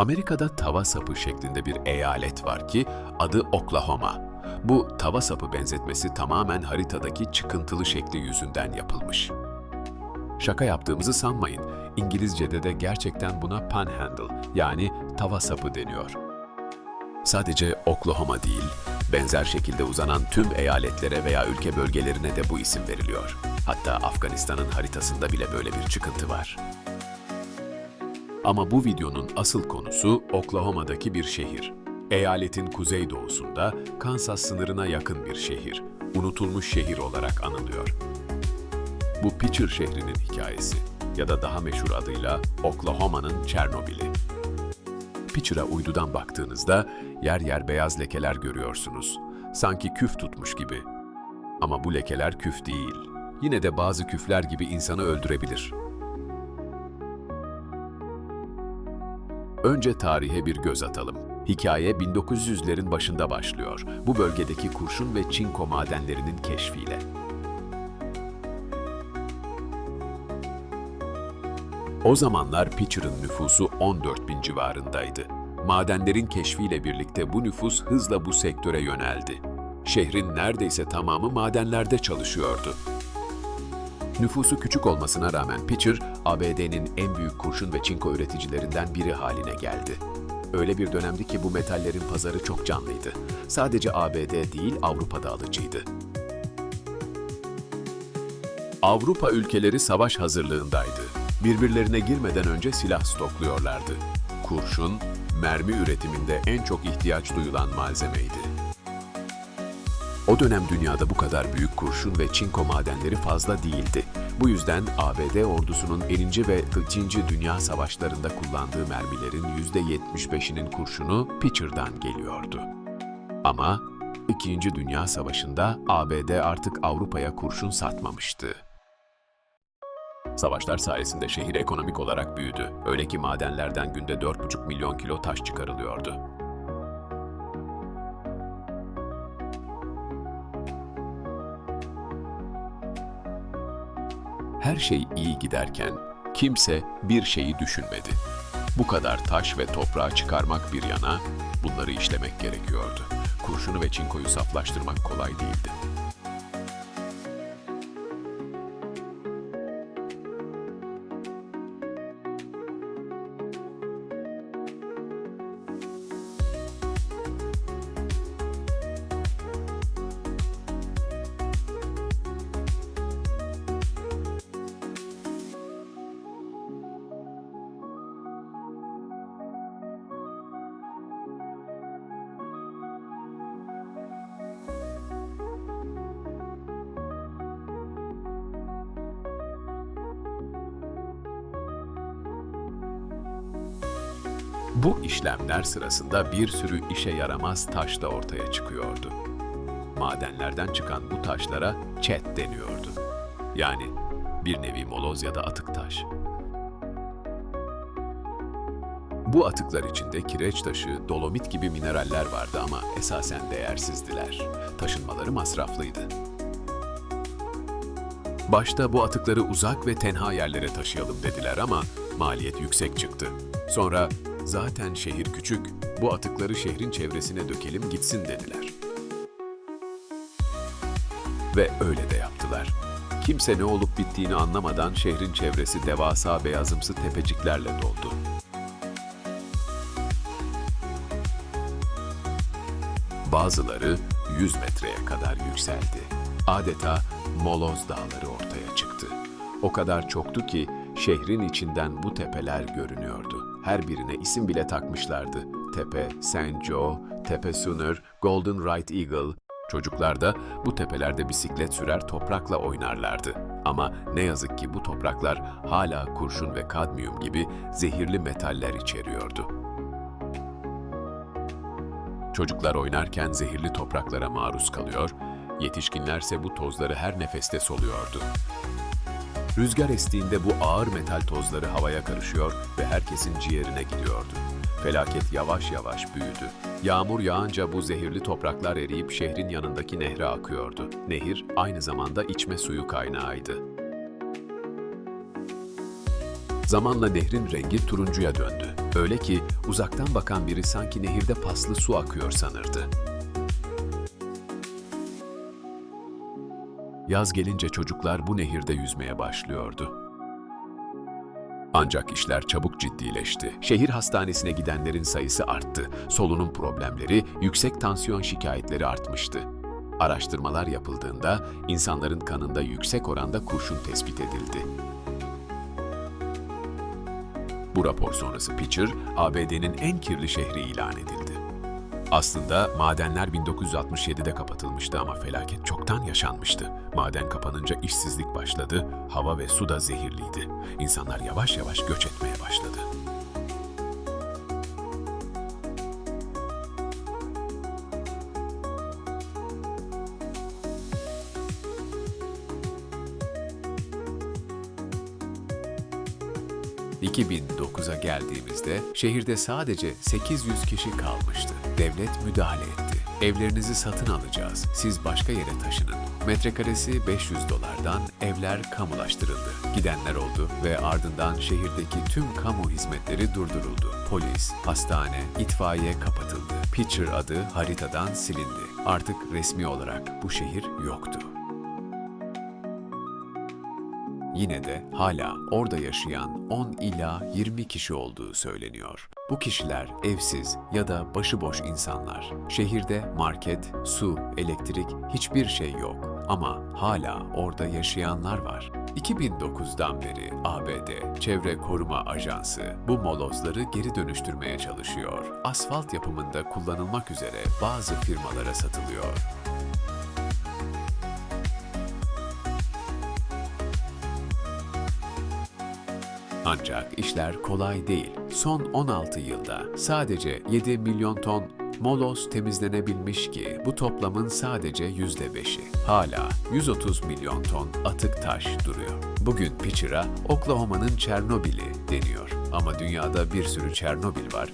Amerika'da tava sapı şeklinde bir eyalet var ki adı Oklahoma. Bu tava sapı benzetmesi tamamen haritadaki çıkıntılı şekli yüzünden yapılmış. Şaka yaptığımızı sanmayın. İngilizce'de de gerçekten buna panhandle yani tava sapı deniyor. Sadece Oklahoma değil, benzer şekilde uzanan tüm eyaletlere veya ülke bölgelerine de bu isim veriliyor. Hatta Afganistan'ın haritasında bile böyle bir çıkıntı var. Ama bu videonun asıl konusu Oklahoma'daki bir şehir. Eyaletin kuzeydoğusunda Kansas sınırına yakın bir şehir. Unutulmuş şehir olarak anılıyor. Bu Pitcher şehrinin hikayesi ya da daha meşhur adıyla Oklahoma'nın Çernobil'i. Pitcher'a uydudan baktığınızda yer yer beyaz lekeler görüyorsunuz. Sanki küf tutmuş gibi. Ama bu lekeler küf değil. Yine de bazı küfler gibi insanı öldürebilir. Önce tarihe bir göz atalım. Hikaye 1900'lerin başında başlıyor. Bu bölgedeki kurşun ve çinko madenlerinin keşfiyle. O zamanlar Pitcher'ın nüfusu 14 bin civarındaydı. Madenlerin keşfiyle birlikte bu nüfus hızla bu sektöre yöneldi. Şehrin neredeyse tamamı madenlerde çalışıyordu. Nüfusu küçük olmasına rağmen Pitcher, ABD'nin en büyük kurşun ve çinko üreticilerinden biri haline geldi. Öyle bir dönemdi ki bu metallerin pazarı çok canlıydı. Sadece ABD değil Avrupa'da alıcıydı. Avrupa ülkeleri savaş hazırlığındaydı. Birbirlerine girmeden önce silah stokluyorlardı. Kurşun, mermi üretiminde en çok ihtiyaç duyulan malzemeydi. O dönem dünyada bu kadar büyük kurşun ve çinko madenleri fazla değildi. Bu yüzden ABD ordusunun 1. ve 2. Dünya Savaşlarında kullandığı mermilerin %75'inin kurşunu Pitcher'dan geliyordu. Ama 2. Dünya Savaşı'nda ABD artık Avrupa'ya kurşun satmamıştı. Savaşlar sayesinde şehir ekonomik olarak büyüdü. Öyle ki madenlerden günde 4,5 milyon kilo taş çıkarılıyordu. Her şey iyi giderken kimse bir şeyi düşünmedi. Bu kadar taş ve toprağı çıkarmak bir yana bunları işlemek gerekiyordu. Kurşunu ve çinkoyu saflaştırmak kolay değildi. Bu işlemler sırasında bir sürü işe yaramaz taş da ortaya çıkıyordu. Madenlerden çıkan bu taşlara çet deniyordu. Yani bir nevi moloz ya da atık taş. Bu atıklar içinde kireç taşı, dolomit gibi mineraller vardı ama esasen değersizdiler. Taşınmaları masraflıydı. Başta bu atıkları uzak ve tenha yerlere taşıyalım dediler ama maliyet yüksek çıktı. Sonra zaten şehir küçük, bu atıkları şehrin çevresine dökelim gitsin dediler. Ve öyle de yaptılar. Kimse ne olup bittiğini anlamadan şehrin çevresi devasa beyazımsı tepeciklerle doldu. Bazıları 100 metreye kadar yükseldi. Adeta moloz dağları ortaya çıktı. O kadar çoktu ki şehrin içinden bu tepeler görünüyordu. Her birine isim bile takmışlardı. Tepe St. Joe, Tepe Sooner, Golden Right Eagle. Çocuklar da bu tepelerde bisiklet sürer toprakla oynarlardı. Ama ne yazık ki bu topraklar hala kurşun ve kadmiyum gibi zehirli metaller içeriyordu. Çocuklar oynarken zehirli topraklara maruz kalıyor, yetişkinlerse bu tozları her nefeste soluyordu. Rüzgar estiğinde bu ağır metal tozları havaya karışıyor ve herkesin ciğerine gidiyordu. Felaket yavaş yavaş büyüdü. Yağmur yağınca bu zehirli topraklar eriyip şehrin yanındaki nehre akıyordu. Nehir aynı zamanda içme suyu kaynağıydı. Zamanla nehrin rengi turuncuya döndü. Öyle ki uzaktan bakan biri sanki nehirde paslı su akıyor sanırdı. Yaz gelince çocuklar bu nehirde yüzmeye başlıyordu. Ancak işler çabuk ciddileşti. Şehir hastanesine gidenlerin sayısı arttı. Solunum problemleri, yüksek tansiyon şikayetleri artmıştı. Araştırmalar yapıldığında insanların kanında yüksek oranda kurşun tespit edildi. Bu rapor sonrası Pitcher, ABD'nin en kirli şehri ilan edildi. Aslında madenler 1967'de kapatılmıştı ama felaket çoktan yaşanmıştı. Maden kapanınca işsizlik başladı, hava ve su da zehirliydi. İnsanlar yavaş yavaş göç etmeye başladı. ...2009'a geldiğimizde şehirde sadece 800 kişi kalmıştı. Devlet müdahale etti. Evlerinizi satın alacağız. Siz başka yere taşının. Metrekaresi 500 dolardan evler kamulaştırıldı. Gidenler oldu ve ardından şehirdeki tüm kamu hizmetleri durduruldu. Polis, hastane, itfaiye kapatıldı. Pitcher adı haritadan silindi. Artık resmi olarak bu şehir yoktu. Yine de hala orada yaşayan 10 ila 20 kişi olduğu söyleniyor. Bu kişiler evsiz ya da başıboş insanlar. Şehirde market, su, elektrik hiçbir şey yok ama hala orada yaşayanlar var. 2009'dan beri ABD Çevre Koruma Ajansı bu molozları geri dönüştürmeye çalışıyor. Asfalt yapımında kullanılmak üzere bazı firmalara satılıyor. Ancak işler kolay değil. Son 16 yılda sadece 7 milyon ton moloz temizlenebilmiş ki bu toplamın sadece %5'i. Hala 130 milyon ton atık taş duruyor. Bugün Pitcher'a Oklahoma'nın Çernobil'i deniyor. Ama dünyada bir sürü Çernobil var